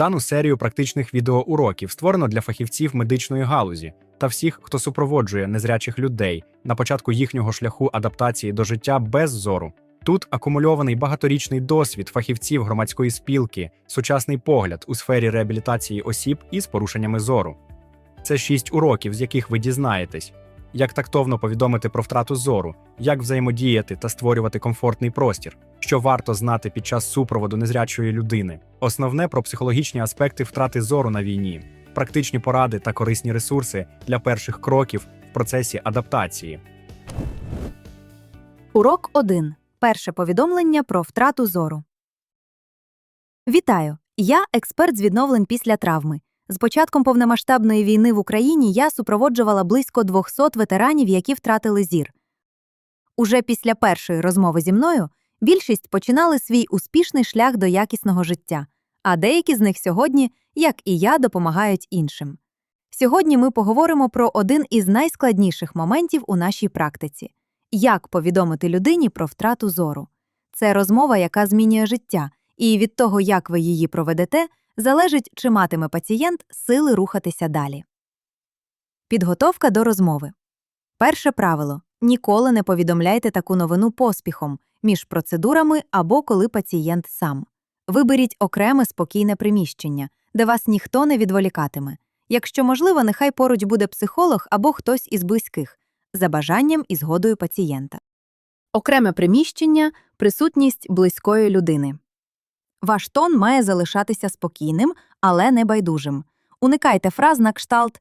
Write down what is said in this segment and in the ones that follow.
Дану серію практичних відеоуроків створено для фахівців медичної галузі та всіх, хто супроводжує незрячих людей на початку їхнього шляху адаптації до життя без зору. Тут акумульований багаторічний досвід фахівців громадської спілки, сучасний погляд у сфері реабілітації осіб із порушеннями зору. Це шість уроків, з яких ви дізнаєтесь, як тактовно повідомити про втрату зору, як взаємодіяти та створювати комфортний простір, що варто знати під час супроводу незрячої людини, основне про психологічні аспекти втрати зору на війні, практичні поради та корисні ресурси для перших кроків в процесі адаптації. Урок 1. Перше повідомлення про втрату зору. Вітаю! Я експерт з відновлень після травми. З початком повномасштабної війни в Україні я супроводжувала близько 200 ветеранів, які втратили зір. Уже після першої розмови зі мною більшість починали свій успішний шлях до якісного життя, а деякі з них сьогодні, як і я, допомагають іншим. Сьогодні ми поговоримо про один із найскладніших моментів у нашій практиці як повідомити людині про втрату зору. Це розмова, яка змінює життя, і від того, як ви її проведете, залежить, чи матиме пацієнт сили рухатися далі. Підготовка до розмови. Перше правило ніколи не повідомляйте таку новину поспіхом між процедурами або коли пацієнт сам. Виберіть окреме спокійне приміщення, де вас ніхто не відволікатиме. Якщо можливо, нехай поруч буде психолог або хтось із близьких, за бажанням і згодою пацієнта. Окреме приміщення присутність близької людини. Ваш тон має залишатися спокійним, але не байдужим. Уникайте фраз на кшталт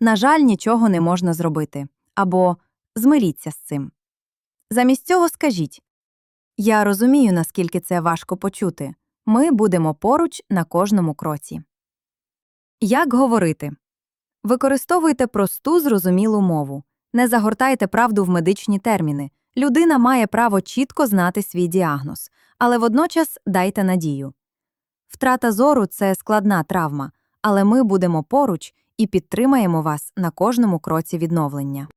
на жаль, нічого не можна зробити або змиріться з цим. Замість цього скажіть Я розумію, наскільки це важко почути. Ми будемо поруч на кожному кроці. Як говорити? Використовуйте просту зрозумілу мову. Не загортайте правду в медичні терміни. Людина має право чітко знати свій діагноз, але водночас дайте надію. Втрата зору це складна травма, але ми будемо поруч і підтримаємо вас на кожному кроці відновлення.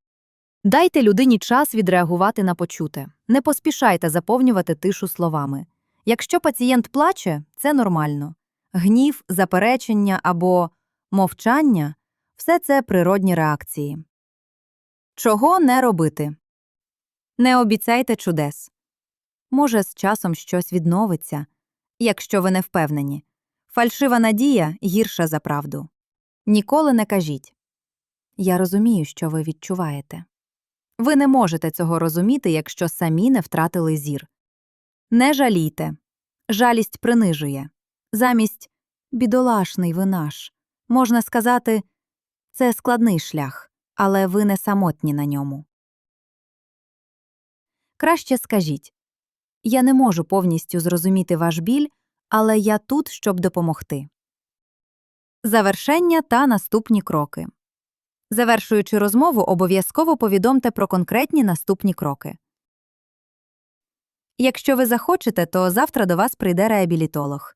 Дайте людині час відреагувати на почуте. Не поспішайте заповнювати тишу словами. Якщо пацієнт плаче, це нормально. Гнів, заперечення або мовчання все це природні реакції. Чого не робити? Не обіцяйте чудес. Може, з часом щось відновиться, якщо ви не впевнені. Фальшива надія гірша за правду. Ніколи не кажіть Я розумію, що ви відчуваєте. Ви не можете цього розуміти, якщо самі не втратили зір. Не жалійте. Жалість принижує. Замість бідолашний ви наш. Можна сказати, це складний шлях, але ви не самотні на ньому. Краще скажіть Я не можу повністю зрозуміти ваш біль, але я тут, щоб допомогти. Завершення та наступні кроки. Завершуючи розмову, обов'язково повідомте про конкретні наступні кроки. Якщо ви захочете, то завтра до вас прийде реабілітолог.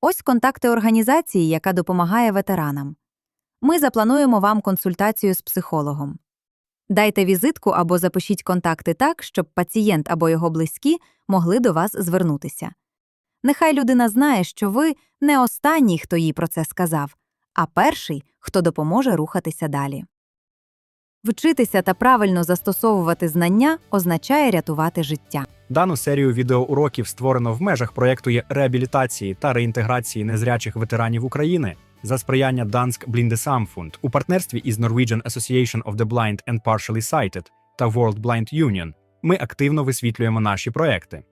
Ось контакти організації, яка допомагає ветеранам. Ми заплануємо вам консультацію з психологом. Дайте візитку або запишіть контакти так, щоб пацієнт або його близькі могли до вас звернутися. Нехай людина знає, що ви не останній, хто їй про це сказав, а перший, хто допоможе рухатися далі. Вчитися та правильно застосовувати знання означає рятувати життя. Дану серію відеоуроків створено в межах проєкту реабілітації та реінтеграції незрячих ветеранів України за сприяння Dansk Blindesamfund у партнерстві із Norwegian Association of the Blind and Partially Sighted та World Blind Union. Ми активно висвітлюємо наші проекти.